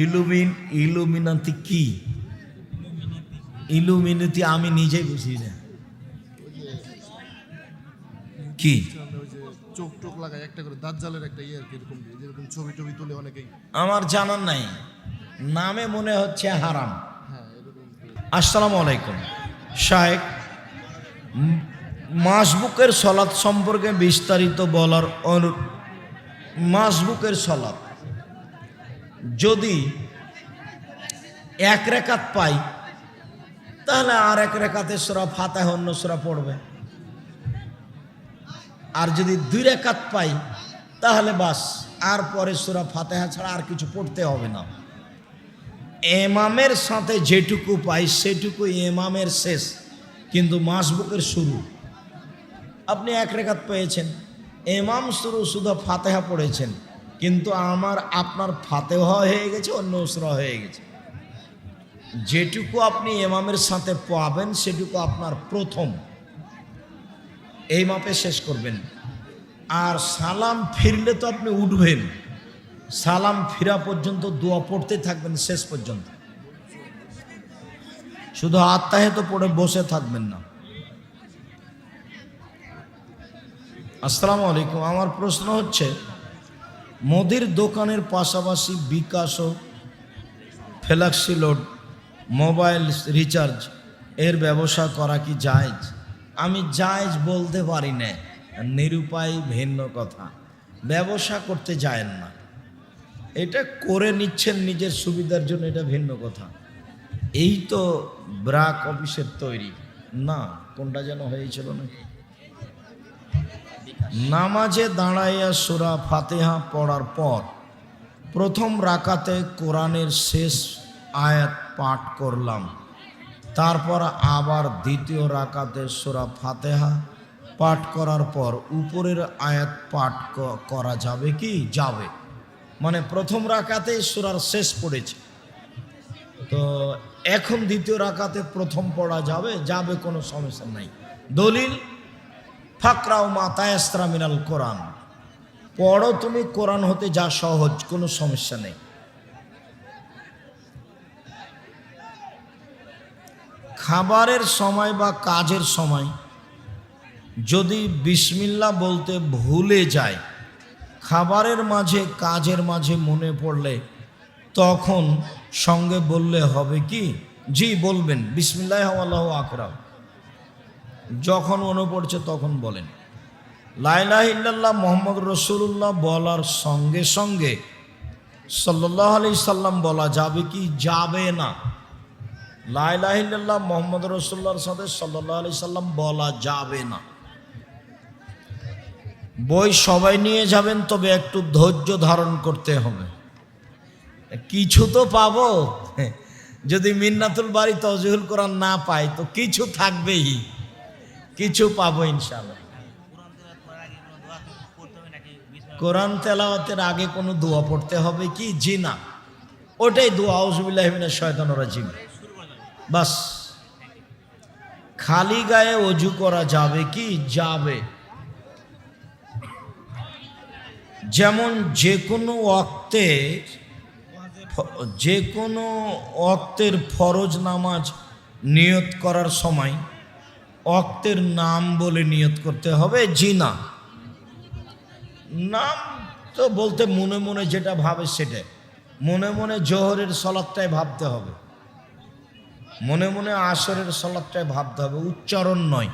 ইলুমিন Illuminati কি Illuminati আমি নিজেই বুঝি না। কি? চোখ টোক লাগায় একটা করে দাঁত জালের একটা ইয়ে আর কি এরকম যেরকম ছবি টবি তুলে অনেকেই। আমার জানার নাই। নামে মনে হচ্ছে হারাম। হ্যাঁ আসসালামু আলাইকুম। শাহেক মাসবুকের সলাৎ সম্পর্কে বিস্তারিত বলার অনু মাসবুকের সলাৎ। যদি এক রেখাত পাই, তাহলে আর এক রেখাতে সোরা ফাতে অন্য সোরা পড়বে। আর যদি দুই রেখাত পাই, তাহলে বাস আর পরে সোরা ফাতেহা ছাড়া আর কিছু পড়তে হবে না। এমামের সাথে যেটুকু পাই, সেটুকু এমামের শেষ, কিন্তু মাসবুকের শুরু। আপনি এক রেখাত পেয়েছেন, এমাম শুরু শুধু ফাতেহা পড়েছেন। কিন্তু আমার আপনার ফাতেহা হয়ে গেছে, অন্য উসরা হয়ে গেছে। যেটুকু আপনি এমামের সাথে পাবেন, সেটুকু আপনার প্রথম। এই মাপে শেষ করবেন। আর সালাম ফিরলে তো আপনি উঠবেন। সালাম ফিরা পর্যন্ত দোয়া পড়তে থাকবেন, শেষ পর্যন্ত। শুধু আত্মাহে তো পড়ে বসে থাকবেন না। আসসালামু আলাইকুম। আমার প্রশ্ন হচ্ছে মোদির দোকানের পাশাপাশি বিকাশ ও ফ্ল্যাক্সি লোড, মোবাইল রিচার্জ, এর ব্যবসা করা কি জায়েজ? আমি জায়জ বলতে পারি না, নিরুপায় ভিন্ন কথা। ব্যবসা করতে যায়েন না। এটা করে নিচ্ছেন নিজের সুবিধার জন্য এটা ভিন্ন কথা। এই তো ব্রাক অফিসের তৈরি। না, কোনটা যেন হয়েছিল নাকি? নামাজে দাঁড়াইয়া সুরা ফাতেহা পড়ার পর প্রথম রাকাতে কোরআনের শেষ আয়াত পাঠ করলাম। তারপর আবার দ্বিতীয় রাকাতে সুরা ফাতেহা পাঠ করার পর উপরের আয়াত পাঠ করা যাবে কি? যাবে। মানে প্রথম রাকাতে সুরার শেষ পড়েছে। তো এখন দ্বিতীয় রাকাতে প্রথম পড়া যাবে যাবে কোনো সমস্যা নাই। দলিল ফাকরাও মাতায়াস্ত্রা মিনাল কোরআন। পড়ো তুমি কোরআন হতে যা সহজ, কোনো সমস্যা নেই। খাবারের সময় বা কাজের সময় যদি বিসমিল্লা বলতে ভুলে যায়, খাবারের মাঝে, কাজের মাঝে মনে পড়লে তখন সঙ্গে বললে হবে কি? জি, বলবেন। বিসমিল্লাহ আল্লাহ আকরাম যখন মনে পড়ছে তখন বলেন। লাইলাহ ইল্লাল্লাহ মোহাম্মদ রসুল্লাহ বলার সঙ্গে সঙ্গে সাল্লাহ আলি সাল্লাম বলা যাবে কি যাবে না। লাইলাহ ইল্লাল্লাহ মোহাম্মদ রসুল্লাহর সাথে সাল্লাহ আলি সাল্লাম বলা যাবে না। বই সবাই নিয়ে যাবেন, তবে একটু ধৈর্য ধারণ করতে হবে। কিছু তো পাবো। যদি মিন্নাতুল বাড়ি তজহুল কোরআন না পাই তো কিছু থাকবেই। কিছু পাবো ইনশাল্লাহ কোরআন তেলাওয়াতের আগে কোনো দোয়া পড়তে হবে কি? জি না। ওটাই দোয়া আউজবিল্লাহমিনের শয়তান রাজিম। বাস। খালি গায়ে অজু করা যাবে কি? যাবে। যেমন যে কোনো অক্তে যে কোনো অক্তের ফরজ নামাজ নিয়ত করার সময় অক্তের নাম বলে নিয়ত করতে হবে, জিনা। নাম তো বলতে মনে মনে যেটা ভাবে সেটা মনে মনে জোহরের সলাদটাই ভাবতে হবে। মনে মনে আসরের সলাদটাই ভাবতে হবে, উচ্চারণ নয়।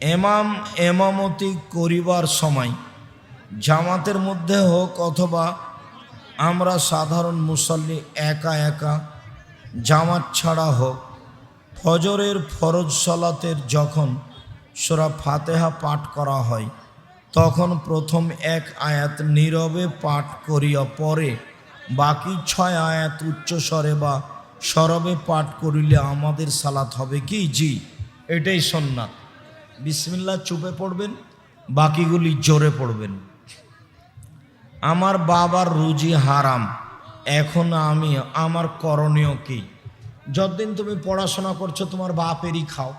এমাম এমামতি করিবার সময়, জামাতের মধ্যে হোক অথবা আমরা সাধারণ মুসল্লি একা একা, জামাত ছাড়া হোক ফজরের ফরজ সলাতের যখন সোরা ফাতেহা পাঠ করা হয়, তখন প্রথম এক আয়াত নীরবে পাঠ করিয়া পরে বাকি ছয় আয়াত উচ্চ স্বরে বা সরবে পাঠ করিলে আমাদের সালাত হবে কি? জি, এটাই সন্ন্যাত। বিসমিল্লা চুপে পড়বেন, বাকিগুলি জোরে পড়বেন। আমার বাবার রুজি হারাম, এখন আমি, আমার করণীয় কি? যতদিন তুমি পড়াশোনা করছ, তোমার বাপেরই খাও।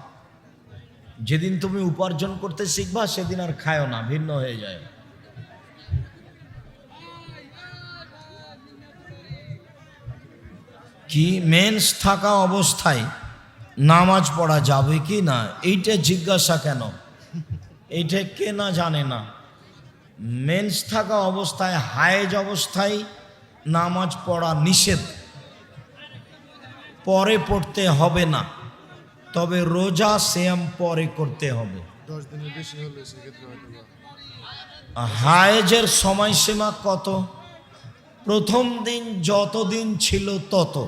যেদিন তুমি উপার্জন করতে শিখবা, সেদিন আর খায়ও না, ভিন্ন হয়ে যায়। কি মেন্স থাকা অবস্থায় নামাজ পড়া যাবে কি না? এইটা জিজ্ঞাসা কেন? এইটা কে না জানে না। মেন্স থাকা অবস্থায়, হায়েজ অবস্থায় নামাজ পড়া নিষেধ। পরে পড়তে হবে না। তবে রোজা শ্যাম পরে করতে হবে। হায়েজের সময়সীমা কত? প্রথম দিন যতদিন ছিল তত।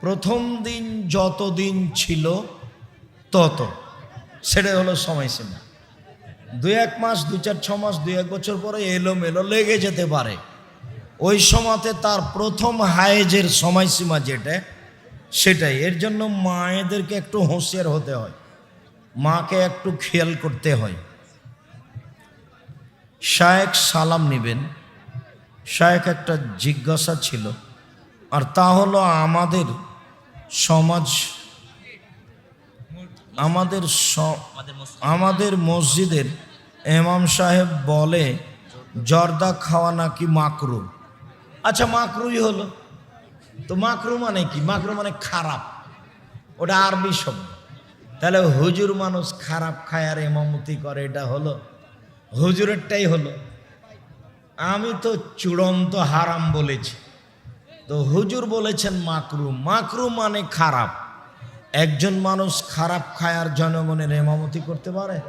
প্রথম দিন যতদিন ছিল তত। সেটাই হলো সময়সীমা। দু এক মাস দু চার ছ মাস দুই এক বছর পরে এলো মেলো লেগে যেতে পারে। ওই সময়তে তার প্রথম হায়েজের সময়সীমা যেটা, সেটাই। এর জন্য মায়েদেরকে একটু হোঁশিয়ার হতে হয়। মাকে একটু খেয়াল করতে হয়। শায়েক সালাম নেবেন। শায়েক একটা জিজ্ঞাসা ছিল, আর তা হলো আমাদের সমাজ, আমাদের আমাদের মসজিদের এমাম সাহেব বলে, জর্দা খাওয়া নাকি মাকরু? আচ্ছা মাকরুই হলো। তো মাকরু মানে কি? মাকরু মানে খারাপ। ওটা আরবি শব্দ। তাহলে হুজুর মানুষ খারাপ খায় আর এমামতি করে, এটা হলো। হুজুরেরটাই হলো। আমি তো চূড়ান্ত হারাম বলেছি। তো হুজুর বলেছেন মাকরু। মাকরু মানে খারাপ। একজন মানুষ খারাপ খায় আর জনগণের এমামতি করতে পারে?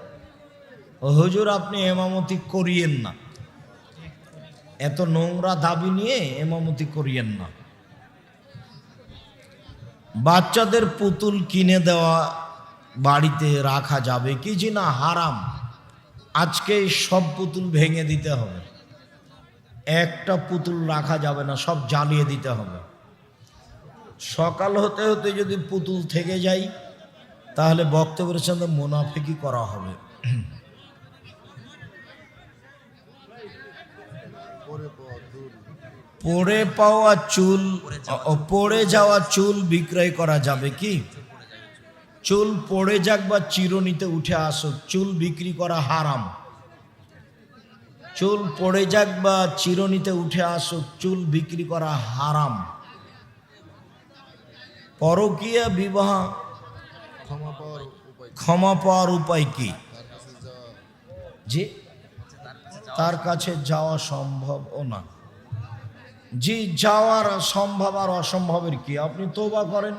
হুজুর, আপনি এমামতি করিয়েন না। এত নোংরা দাবি নিয়ে এমামতি করিয়েন না। বাচ্চাদের পুতুল কিনে দেওয়া বাড়িতে রাখা যাবে কি জি না হারাম। আজকে সব পুতুল ভেঙে দিতে হবে। একটা পুতুল রাখা যাবে না, সব জ্বালিয়ে দিতে হবে। সকাল হতে হতে যদি পুতুল থেকে যাই তাহলে বক্তব্যের সঙ্গে মোনাফিকি করা হবে পরে পর দূর পড়ে পাওয়া চুল পড়ে যাওয়া চুল বিক্রয় করা যাবে কি? চুল পড়ে যাক বা চিরনিতে উঠে আসুক চুল বিক্রি করা হারাম। চুল পড়ে যাক বা চিরনিতে উঠে আসুক চুল বিক্রি করা হারাম। পরকীয়া বিবাহ ক্ষমা পাওয়ার উপায় কি? যে তার কাছে যাওয়া সম্ভব ও না। জি যাওয়ার সম্ভব আর অসম্ভবের কি? আপনি তোবা করেন,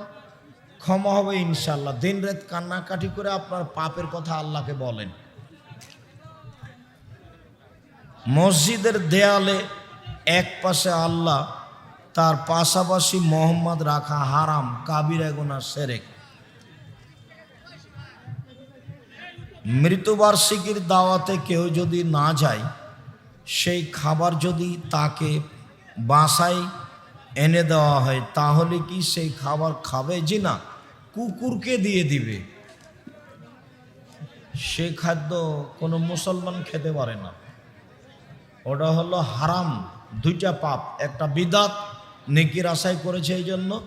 ক্ষমা হবে ইনশাল্লাহ দিন রাত কান্নাকাটি করে আপনার পাপের কথা আল্লাহকে বলেন। মসজিদের দেয়ালে এক পাশে আল্লাহ, তার পাশাপাশি মোহাম্মদ রাখা হারাম, কাবিরা গোনা সেরেক। মৃত্যুবার্ষিকীর দাওয়াতে কেউ যদি না যায়, সেই খাবার যদি তাকে বাসায় এনে দেওয়া হয়, তাহলে কি সেই খাবার খাবে যে না? কুকুরকে দিয়ে দিবে। সে খাদ্য কোনো মুসলমান খেতে পারে না। ওটা হলো হারাম, দুইটা পাপ, একটা বিদাত নেকির আশায় করেছে এই জন্য,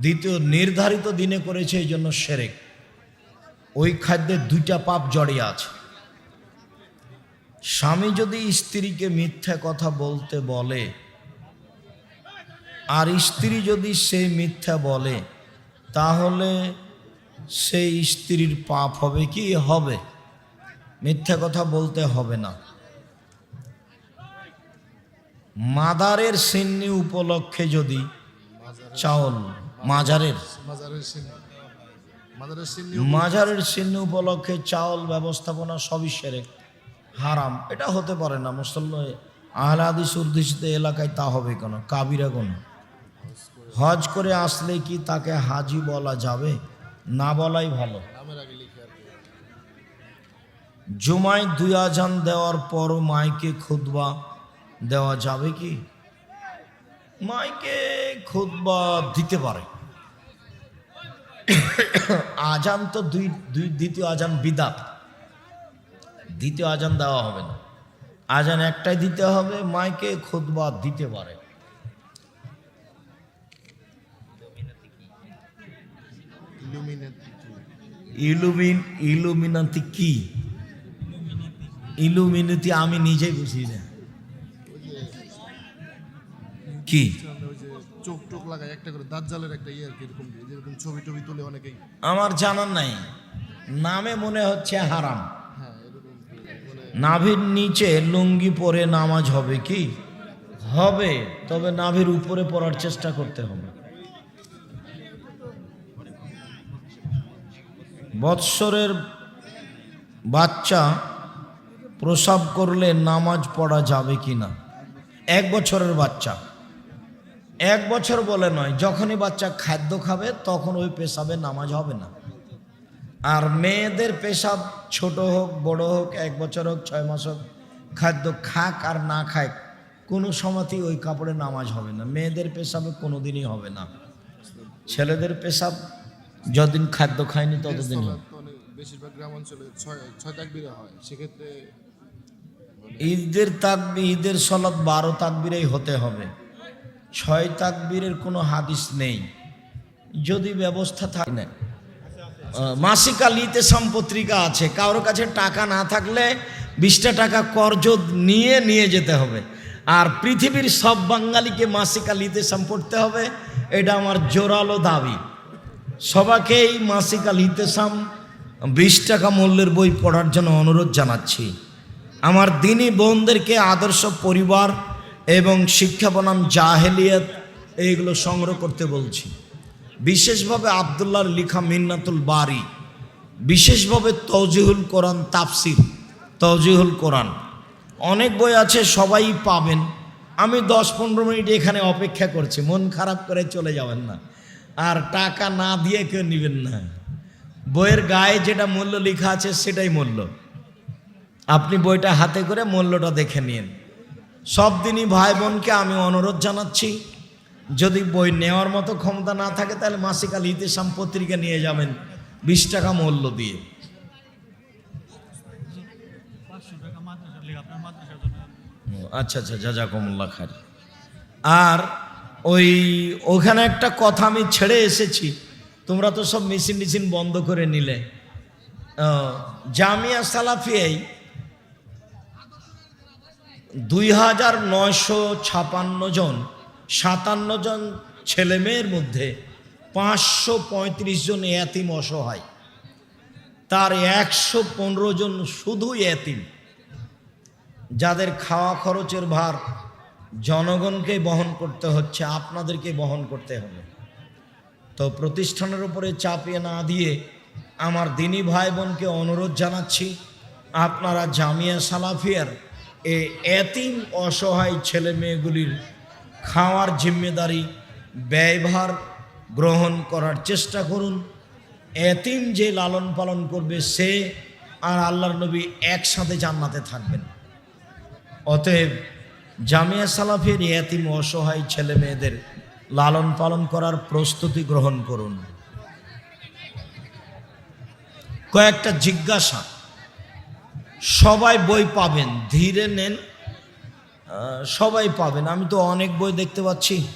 দ্বিতীয় নির্ধারিত দিনে করেছে এই জন্য সেরেক। ওই খাদ্যে দুইটা পাপ জড়িয়ে আছে। স্বামী যদি স্ত্রীকে মিথ্যা কথা বলতে বলে আর স্ত্রী যদি সেই মিথ্যা বলে, তাহলে সেই স্ত্রীর পাপ হবে কি? হবে। মিথ্যা কথা বলতে হবে না। মাদারের সিন্নি উপলক্ষে যদি চাউল, মাজারের। মাজারের সিন মাজারের সিন মাজারের চিহ্ন উপলক্ষে চাউল ব্যবস্থাপনা সবই সেরে। হারাম। এটা হতে পারে না। মুসল্লান আহলাদিস উর্দিষ্ট এলাকায় তা হবে কোনো? কাবিরা কোন? হজ করে আসলে কি তাকে হাজি বলা যাবে? না বলাই ভালো। জুমায় দুই আজান দেওয়ার পর মাইকে খুতবা দেওয়া যাবে কি? মাইকে খুতবা দিতে পারে। আজান তো দুই দুই, দ্বিতীয় আজান বিদাত। দ্বিতীয় আজান দেওয়া হবে না। আজান একটাই দিতে হবে, মাইকে খুতবা দিতে পারে। ইলুমিন ইলুমিনাতি কি? ইলুমিনাতি আমি নিজেই বুঝি না। কি? চোখ টোক লাগায় একটা করে দাঁত জালের একটা ইয়ে আর কি এরকম যেরকম ছবি টবি তুলে অনেকেই। আমার জানার নাই। নামে মনে হচ্ছে হারাম। হ্যাঁ মানে নাভির নিচে লুঙ্গি পরে নামাজ হবে কি? হবে তবে নাভির উপরে পড়ার চেষ্টা করতে হবে। বৎসরের বাচ্চা প্রসাব করলে নামাজ পড়া যাবে কি না? এক বছরের বাচ্চা। এক বছর বলে নয়, যখনই বাচ্চা খাদ্য খাবে, তখন ওই পেশাবে নামাজ হবে না। আর মেয়েদের পেশাব ছোট হোক, বড় হোক, এক বছর হোক, ছয় মাস হোক, খাদ্য খাক আর না খাক, কোনো সময়তেই ওই কাপড়ে নামাজ হবে না। মেয়েদের পেশাবে কোনো দিনই হবে না। ছেলেদের পেশাব যতদিন খাদ্য খায়নি ততদিনই। সলাৎ তো অনেক বেশিরভাগ গ্রাম অঞ্চলে ছয় ছয় তাকবিরে হয় সেক্ষেত্রে ঈদের তাকবি ঈদের সলাৎ বারো তাকবিরেই হতে হবে। ছয় তাকবীরের কোনো হাদিস নেই। যদি ব্যবস্থা থাকে না মাসিক আলিতে পত্রিকা আছে। কারোর কাছে টাকা না থাকলে বিশটা টাকা কর্জ নিয়ে নিয়ে যেতে হবে। আর পৃথিবীর সব বাঙালিকে মাসিক আলিতে পড়তে হবে। এটা আমার জোরালো দাবি। সবাকেই মাসিক আল হিতেসাম বিশ টাকা মূল্যের বই পড়ার জন্য অনুরোধ জানাচ্ছি। আমার দিনী বোনদেরকে আদর্শ পরিবার এবং শিক্ষা বনাম জাহেলিয়ত এইগুলো সংগ্রহ করতে বলছি। বিশেষভাবে আবদুল্লাহর লিখা মিন্নাতুল বারি, বিশেষভাবে তৌজিহুল কোরআন তাফসির তৌজিহুল কোরআন। অনেক বই আছে, সবাই পাবেন। আমি দশ পনেরো মিনিট এখানে অপেক্ষা করছি, মন খারাপ করে চলে যাবেন না। আর টাকা না দিয়ে কেউ নেবেন না। বইয়ের গায়ে যেটা মূল্য লেখা আছে সেটাই মূল্য। আপনি বইটা হাতে করে মূল্যটা দেখে নিন। সব দিনই ভাই বোনকে আমি অনুরোধ জানাচ্ছি, যদি বই নেওয়ার মতো ক্ষমতা না থাকে তাহলে মাসিক আল ইতিসাম পত্রিকা নিয়ে যাবেন বিশ টাকা মূল্য দিয়ে। আচ্ছা আচ্ছা জাজাকুমুল্লাহ খার আর ওই ওখানে একটা কথা আমি ছেড়ে এসেছি। তোমরা তো সব মেশিন মেশিন বন্ধ করে নিলে। জামিয়া সালাফিয়াই দুই হাজার নয়শো ছাপান্ন জন, সাতান্ন জন ছেলে মেয়ের মধ্যে পাঁচশো পঁয়ত্রিশ জন এতিম অসহায়। তার একশো পনেরো জন শুধু এতিম। যাদের খাওয়া খরচের ভার জনগণকে বহন করতে হচ্ছে, আপনাদেরকে বহন করতে হবে। তো প্রতিষ্ঠানের উপরে চাপিয়ে না দিয়ে আমার দিনী ভাই বোনকে অনুরোধ জানাচ্ছি, আপনারা জামিয়া সালাফিয়ার এ এতিম অসহায় ছেলে মেয়েগুলির খাওয়ার জিম্মেদারি, ব্যয়ভার গ্রহণ করার চেষ্টা করুন। এতিম যে লালন পালন করবে সে আর আল্লাহর নবী একসাথে জান্নাতে থাকবেন। অতএব জামিয়া সালাফের এতিম অসহায় ছেলে মেয়েদের লালন পালন করার প্রস্তুতি গ্রহণ করুন। কয়েকটা জিজ্ঞাসা। সবাই বই পাবেন, ধীরে নেন। সবাই পাবেন। আমি তো অনেক বই দেখতে পাচ্ছি।